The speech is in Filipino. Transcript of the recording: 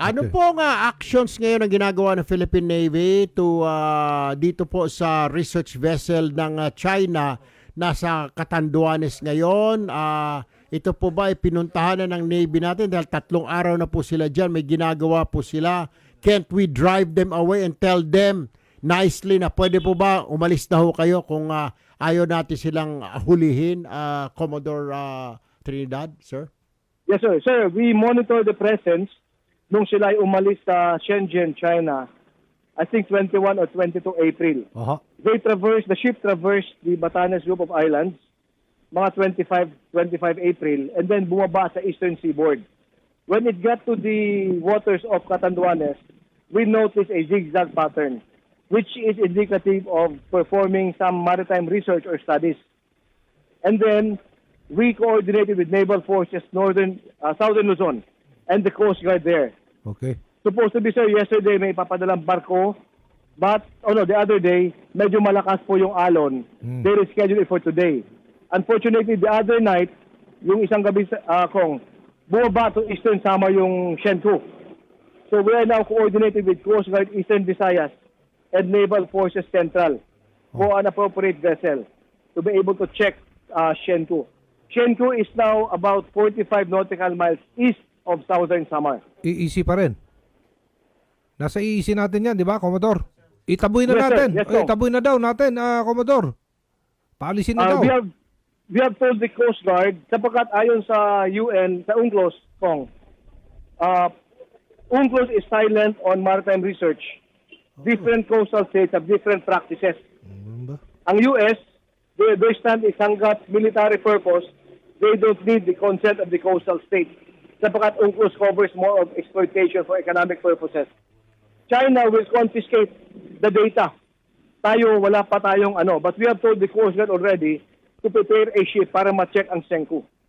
Ano Okay. po nga actions ngayon ang ginagawa ng Philippine Navy to ah, dito po sa research vessel ng ah, China nasa Catanduanes ngayon? Ah, ito po ba ay pinuntahan na ng Navy natin dahil tatlong araw na po sila dyan, may ginagawa po sila. Can't we drive them away and tell them nicely na pwede po ba umalis na ho kayo kung ah, ayaw natin silang hulihin, ah, Commodore ah, Trinidad, sir? Yes, sir. Sir, we monitor the presence nung sila ay umalis sa Shenzhen, China. I think 21 or 22 April. Oho. They traversed, the ship traversed the Batanes group of islands, mga 25, 25 April, and then bumaba sa eastern seaboard. When it got to the waters of Catanduanes, we noticed a zigzag pattern, which is indicative of performing some maritime research or studies. And then we coordinated with Naval Forces Northern, uh, Southern Luzon and the Coast Guard there. Okay. Supposed to be, sir, yesterday may papadalang barko. But, oh no, the other day, medyo malakas po yung alon. Hmm. They rescheduled it for today. Unfortunately, the other night, yung isang gabi, ah, kong, bumaba to Eastern Samar yung Shenku. So we are now coordinated with Coast Guard Eastern Visayas and Naval Forces Central for an appropriate vessel to be able to check uh, Shenku. Shenku is now about 45 nautical miles east of Southern Samar. Iisi pa rin. Nasa iisi natin yan, di ba, Commodore? Itaboy na Yes, sir. natin. Yes, Ay, sir. itaboy na daw natin, ah, Commodore. Paalisin na Uh, daw. we have we have told the Coast Guard sapagkat ayon sa UN sa UNCLOS Kong uh, UNCLOS is silent on maritime research. Different coastal states have different practices. Ba? Ang US, they, their stand is hanggat military purpose, they don't need the consent of the coastal state sapagkat UNCLOS covers more of exploitation for economic purposes. China will confiscate the data. Tayo, wala pa tayong ano. But we have told the Coast Guard already to prepare a ship para ma-check ang Senku.